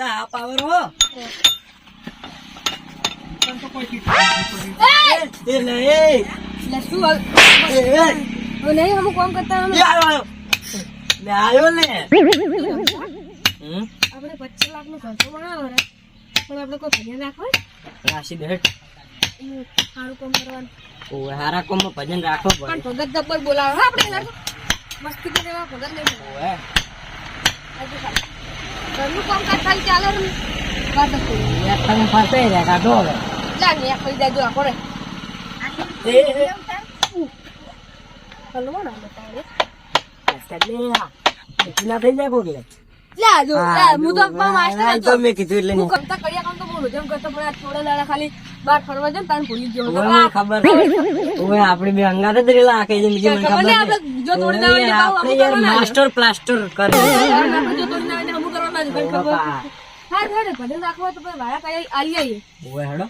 બેટા આ પાવર હો. કામ? આપણે પચીસ લાખ નો ખર્ચો બનાવો પણ આપણે કોઈ ભજન રાખો રાશિ એનું સારું કામ કરવાનું. ઓય હારા કોમમાં ભજન રાખો પણ ભગત જબ્બર બોલાવે હો આપણે. મસ્તી કરી દેવા ભગત નહીં. ઓય. ઘરનું કામકાજ ખાલી ચાલે વાત તમે ફસે રે કાઢો હવે. જા ને એક પૈસા જો આખો રે એ, એ, હલવો ના બતાવે એટલે આ, એટલા થઈ જાય કોક લે. લા જો હા, લા, હું તો જો, પણ માસ્ટર આ હતો. તો મેં કીધું એટલે હું નહીં. કરતા કર્યા કામ તો બહુ હજમ કરતો પણ આ દાડા ખાલી બહાર ફરવા જાય ને તાન જ ગયો ઓય મને ખબર બે અંગાત જ રેલા આખી. માસ્ટર પ્લાસ્ટર કરે. જો તોડી ના હોય તો અમુક કરવાના જ, ખબર હા હેડે ભજન રાખવા તો વાળા કઈ આલી આવીએ ઓય હેડો.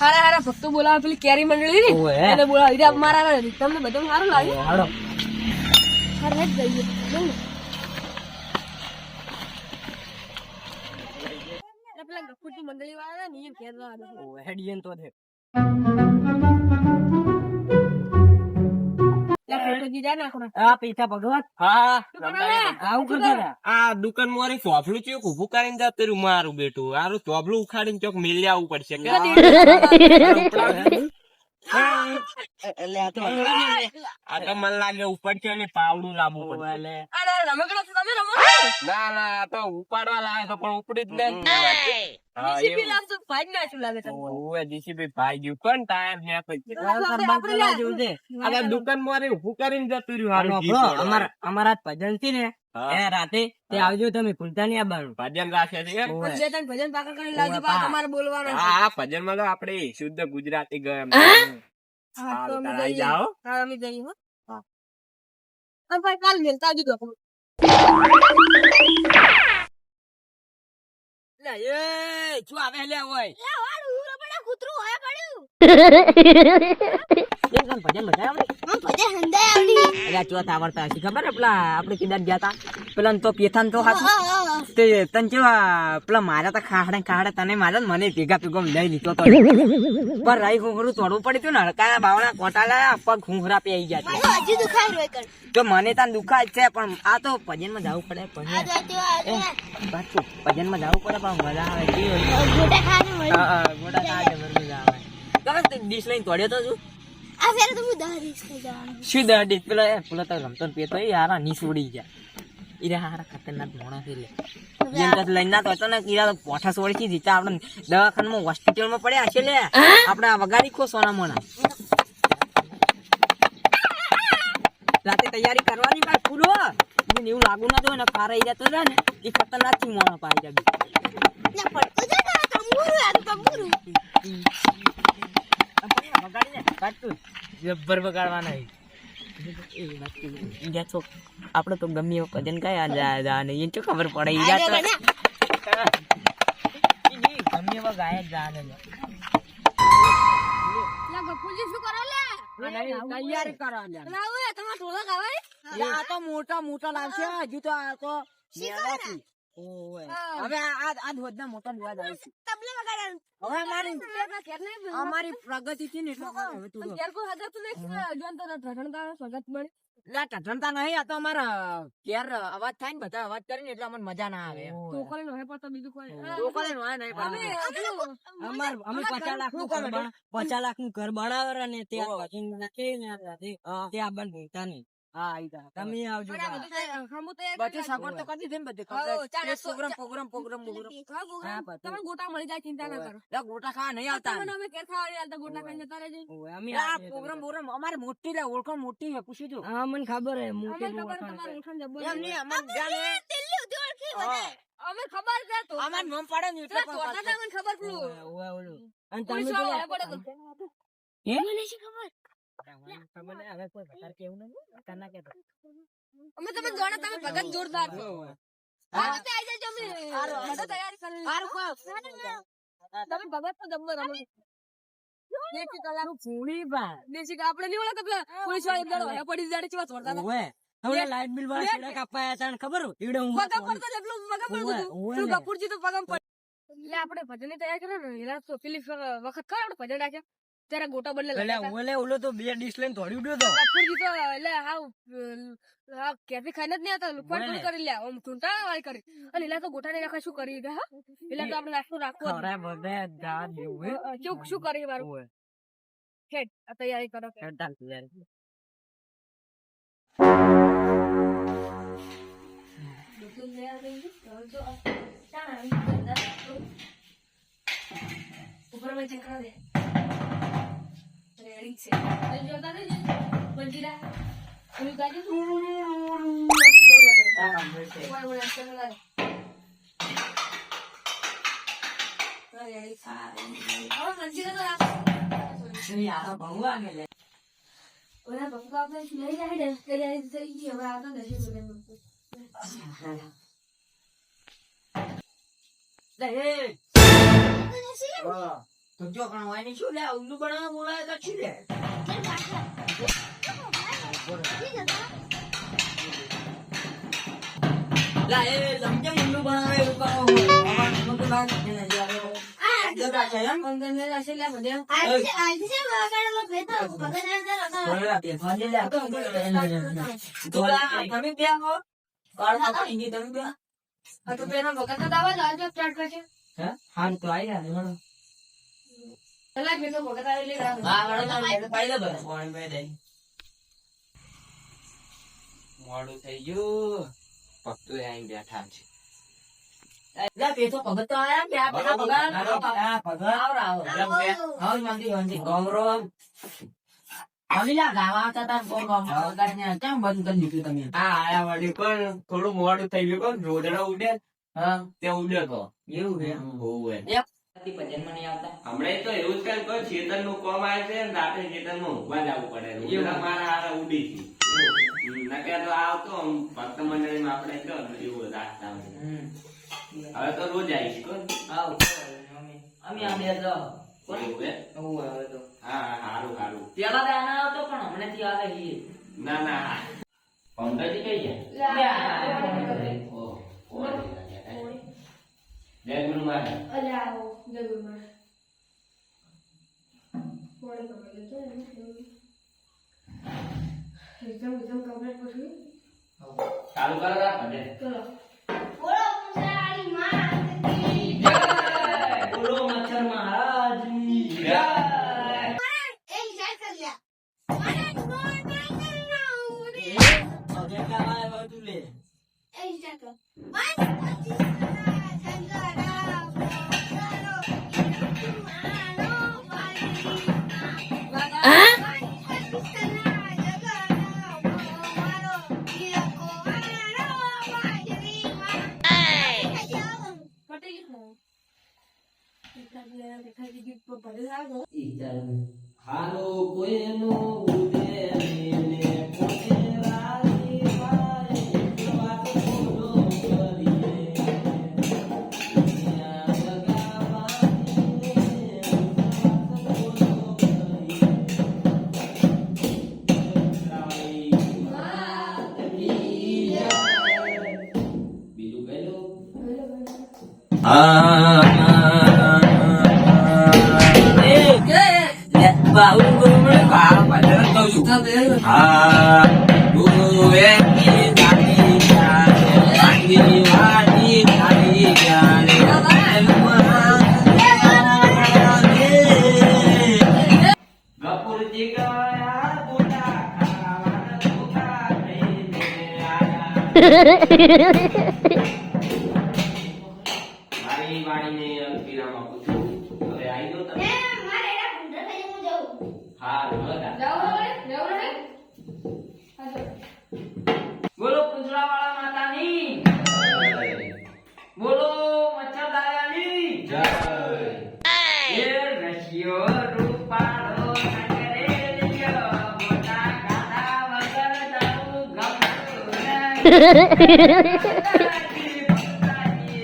હારા હારા ભક્તો બોલાવે પેલી કેરી મંડળી ને. એને બોલાવી દે મારા તમને બધું સારું હેડો. હાર જઈએ. પેલા ગફુરજી મંડળી વાળા ને ઘેર લાવવાના છે. ઓય હેડીએ ને તો દે. દુકાન મારી ચોફલું ચેક ઉભું કરીને મારું બેટું. આરું ચોફલું ઉખાડીને ચોક મેલી આવવું પડશે. આ તો આ મને લાગે ઉપર છે ને પાવડું લાવવું પડશે. ઓય લે. અરે રમકડા તો તમે રમો ના ના તો ઉપાડવા લાવે તો પણ ઉપડી જ નહીં જીસીબી એવું. ભાઈ જ નાખ્યું લાગે તમને. ઓવે, જીસીબી ભાઈ ગયું. પણ ટાયર ને પછી? આ સરબાન કરવા જેવું છે. આ દુકાન મારી ઉભું કરીને જતું રહ્યું. હાલો, હારું આપણો, જીપ અમારા અમારા ભજન છે ને. એ રાતે તે આવજો તમે ભૂલતા નહીં આવવાનું ભજન રાખે છે બે ત્રણ ભજન પાકા કરીને લાવજો તમારે બોલવાનું. હા ભજનમાં તો આપડે શુદ્ધ ગુજરાતી ગયા હા, તો અમે જઈએ. જાઓ. હા, અમે જઈએ, હા. અને ભાઈ કાલ મેલતા આવજો ડોક્યુમેન્ટ. લે, એ, શું આવે લે ઓય? કેમ તને ભજન બધા આવડે? અલ્યા, ચોથ આવડતા હશે ખબર હે પેલા આપણે કીધા ગયા પેલા તો પેથાન તો હાથું તે તને કેવા પેલા મારા તો ખાડે ખાડે તને મારા મને ભેગા ભેગો લઈ લીધો તો પર રાઈ ખૂંખરું તોડવું પડ્યું ને હડકાયા બાવણા કોટાલા પગ ખૂંખરા પે આવી ગયા તા. તો મને તાન દુખાય જ છે પણ આ તો ભજનમાં જવું પડે ભજન એ, ભજનમાં જવું પડે પણ મજા આવે? હા, હા, ગોટા ખાને મજા આવે ખબર ડીશ લઈને તોડ્યો તો શું એ પેલો તો રમતો ને પેતો એ નીસ ઉડી ગયા. ઈરે હારા ખતરનાક મોણા છે લે. જેમ કે લઈને ના તો હતો ને ઈરા તો પોઠા સોળી થી જીતા. આપણે દવાખાનામાં હોસ્પિટલમાં પડ્યા હશે લે. આપણે વગાડી ખો સોના મોણા રાતે તૈયારી કરવાની પાછ પૂરો એને એવું લાગુ ના જોઈએ ને ફારા ઈ જતો રહે ને એ ખતરનાકથી મોણા પાઈ જાય એ. એ વાત તો આપણે તો ગમે એવો ભજન ગાયા જા જા ને એને શું ખબર પડે ઈ તો ગમે એવો ગાયા જા ને લે. લા, ગફુરજી શું કરો તૈયારી તમારા? આ તો મોટા મોટા લાવશે હજુ તો આ તો. હવે આ આ ધોધના મોટા લેવા જાય છે. હવે અમારી પેલા ઘેર નહીં બોલવા. અમારી પ્રગતિ છે ને એટલે હવે પણ થોડું કોઈ હગાતું નહીં જોન તો ઢઢણતા સ્વાગત મળે. લા ટટણતા નહીં. આ તો અમારા ઘેર અવાજ થાય ને બધા અવાજ કરીને એટલે અમને મજા ના આવે. તો બીજું કોઈ. નો નહીં અમે અમાર અમે પચાસ લાખનું ઘર બના- પચાસ લાખનું ઘર બનાવે ને ત્યાં પછી નાખી ને આ ભૂલતા નહીં. હા. તમે આવજો બધું સગવડ તો કરી દીધી બધી ગોગા, હા, બધું. તમને ગોટા મળી જાય ચિંતા ના કરો. ગોટા ખાવા નહીં આવતા તમને અમે ઘેર ખાવા નહીં ગોટા ખાઈને જતા રહેજો. અમે આ program અમારે મોટી લે ઓળખાણ મોટી છે પૂછી જો હા મને ખબર હે ઓળખાણ એમ છે. નહીં અમાર જાણે. અમે તો અમાર નામ પાડે ને એટલે. અને તમે? મને ખબર. ખબર નહીં, હવે કોઈ વધારે કેવું નહીં, કરના કહેતો. અમે તમે જાણો તમે ભગત જોરદાર. છો. હા, તો આઈ જજો અમે હારું, તૈયારી કરી. હારું કહો. તમે ભગત તો જબ્બર રમો દેશી કલા. પૂરી બા. દેશી આપણે નહીં ઓળખતા પેલા પોલીસવાળા એક દાડો પડી જાડે ચેવા ચોરતા હતા. હવે લાઈટ બિલ વાળા છેડા ખબર હો? હું પગમ પડતો એટલું પગમ પડતું તો પગમ પડે એટલે આપણે ભજનની તૈયાર કરે ને એના તો પેલી વખત ખરા આપણે ભજન રાખ્યા. ત્યારે ગોટા બદલે લાગ્યા ઓલે ઓલો તો બે ડીશ લઈને દોડી ઉડ્યો તો. કપૂરજી તો એટલે હાવ હા હાવ કેફી ખાઈને જ નહીં આવતા લુકવાડ ઓવે કરી લ્યા ઓમ ચૂંટાણા વાળી કરી. અને એલા તો ગોટા ને રાખા શું કરી ગયા હા? એટલે તો આપણે નાસ્તો રાખવો અરે બધે જા દેવું શું શું કરી મારું? હેડ આ તૈયારી કરો હેડ તાલ તૈયારી. ઉપર મેં ચંકરા દે. રેડી છે હવે જોતા રહેજો. મંજીરા ઓલી ગાડી બરોબર. હા, તો. હા. જો પણ હોય નહીં શું લે ઊંધું બનાવવા બોલાય તો શું લે લા, એ સમજે ઊંધું બનાવે એવું કરો બધું લાગે છે ને જ્યારે. જગા છે એમ? અંગને રાશે લે બધે બોલેલા પેપર લે, લે, આ તો તો તમે ત્યાં હો? કાળમાં પાણી ગઈ, તમે ત્યાં? આ તો પેલા વખત દાવા જ આજે સ્ટાર્ટ કરશે હે? હારું તો આઈ ગયા ને, મેં તો વખત આવી લઈ હા, હેડો, તારે પાડી દે બધા. પાણી પાઈ દે. મોડું થઈ ગયું. પગતું આઈને બેઠા છે. લે, પેલો ભગત. આવો, લા? હા. પણ થોડું મોડું થઈ ગયું. પણ રોદડા ઉડ્યા હા, તે ઉડ્યો તો. એવું ભજનમાં નહીં આવતા. હમણાં તો એવું જ કઈ કોઈ ચેતનનું કોમ આવે છે ને રાતે ચેતનમાં ઊંઘવા જવું પડે. રોદડા મારા હારા ઉડી છે. નકે તો આવતો ભક્ત ભક્ત મંડળીમાં આપણે કહો એવું રાખતા હવે તો રોજ આવીશ કોણ આવ અમે અમે આ બે જો. કોણ? એવું હે? એવું હવે તો. હા હા, હારું હારું. પેલા તો આના આવતો પણ હમણાંથી આવે છે. ના ના. પંકજી કઈ ગયા? જય ગુરુ મહારાજ જય મહારાજ મોડે પકડી લેજો એમ એકદમ એકદમ કમ્પ્લીટ પછી? ચાલુ કરો રા ભજન. ચલો. બોલો મચ્છર મહારાજની જય. હવે કામ આવે બધું લે. પટી હાલો કોઈનો ઉદે ને કોને વાલી મારી વાણીને અંતિરામ આપું છું. હવે આવી જાઓ તમે? હા બધા જાઓ રે જાઓ રે બોલો Lagi, bukan lagi.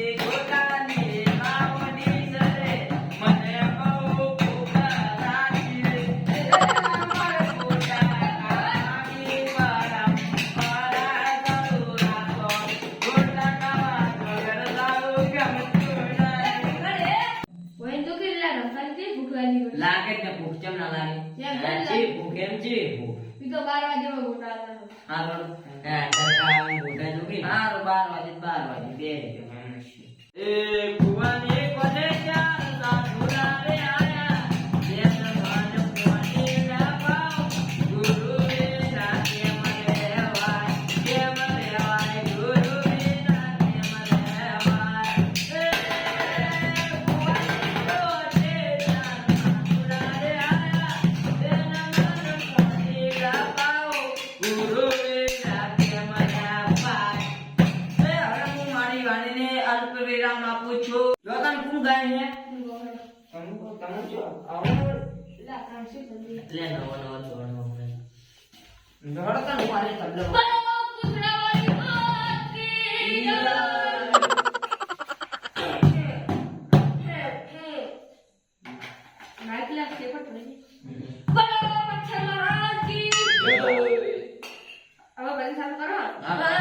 Lagi, bukan lagi. Lagi, bukan lagi. Lagi, bukan lagi. ઈ તો 12 વાગે માં ગોટા આવવાનો હા બે ભુવાની ત્રણસો આવડ લા ત્રણસો લે નવો નવો જોડનો ધડકન મારે તબલો. હવે કરો?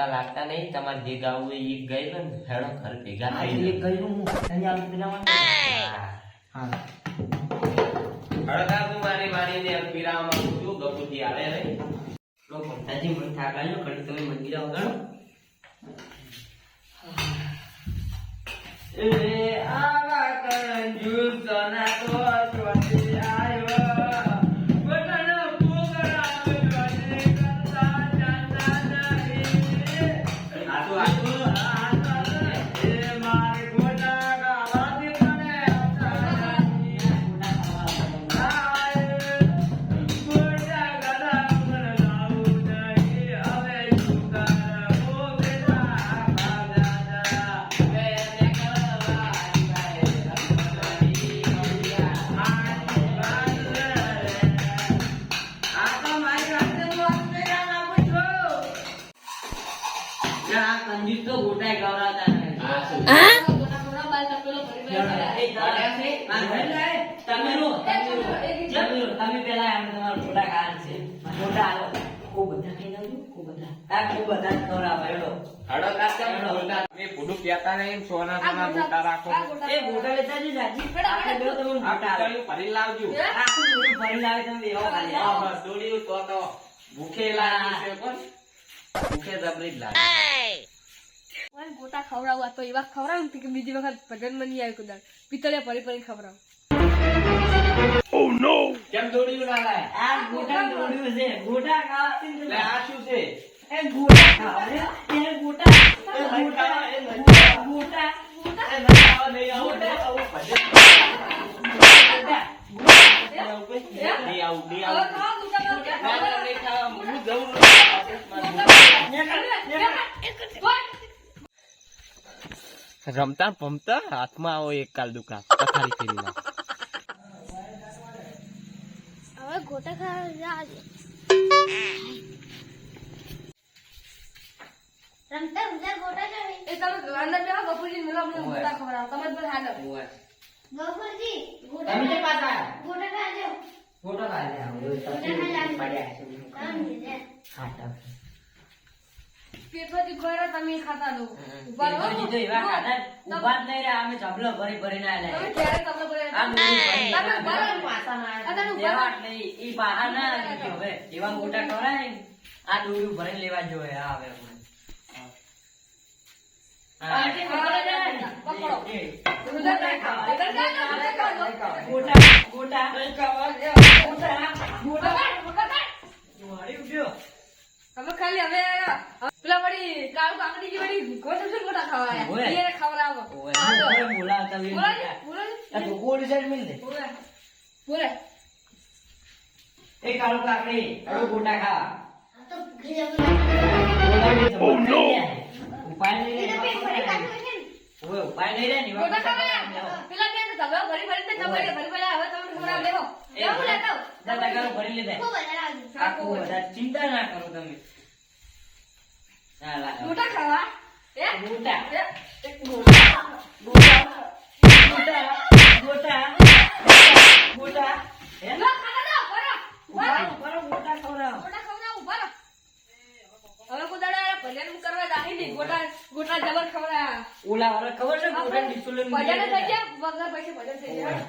ખોટા લાગતા નહીં. તમારે જે ગાવું એ ગઈ લો ને હેડો ઘર ભેગા થઈ ગયું હું. અહીંયા આવી પીરાવા હળદા હું. મારી મારીને પીરાવા માંગુ છું ગપુજી આવે રે. લોકો ભક્તાજી મને થાક આવ્યો ઘડી તમે મંદિર અવગણો એ આવા કરંજુ સના તો ગોટા ખવડાવવા તો એવા ખવડાવું કે બીજી વખત ભજન બની આવ્યું કદાચ પિત્તળે ફરી ફરી ખવડાવું Oh, રમતા પમતા હાથમાં આવો એક કાલ દુકાન પથારી ફેરી નાખ ગોટા ખાવા રમતા રમતા ગોટા ખાવી એ તમે અંદર બેહો બપોરજી મેલો અમને ગોટા ખવડાવો તમે બધા હાલો ગોપુરજી તમે કે ગોટા પાછા ગોટા ખાજો ફોટો કાઢ્યા આમ દે ખાટા પેટમાંથી ખોરા તમે ખાતા રહો ઊભા રહો. તો એવા ખાધા ઊભા. જ નહીં રહ્યા અમે ચપલો ભરી ભરીને આલ્યા. તમે આમ બધું ભરી. તમે ઊભા રહો. પાછાના આ તમે ઊભા એટલે ઈ- બહાર ના આવી હવે. એવા મોટા ખવડાય આ દોરું ભરીને લેવા જોઈએ. આ હવે. હવે ખાલી હવે પેલા વળી કાળુ કાકડી જે વળી ગોટા એને ખવડાવો. બોલાવતા બોલો. આ તો સાઈડ મિલ દે. બોલે. બોલે. એ કાકડી, ગોટા ખા. તો. ઉપાય નહીં ઉપાય નહીં રે ને, ગોટા ખાવા. પેલા તો ભરી તમે ભરી ભરી હવે દાદા ભરી ચિંતા ના કરો તમે. લા. ખાવા? એ ગોટા એ એક ગોટા ગોટા ગોટા ગોટા ગોટા હે? લો, ખાવા. દો, ઊભા ખવડાવો, બરો. હવે કુદાડા દાડા ભજન કરવા જાય નહીં ગોટા ગોટા જબર ખવડાયા ઓલા વાળા ખબર છે? ગોટા ડિસ્પ્લે ભજન થઈ ગયા વગર પૈસે ભજન થઈ ગયા.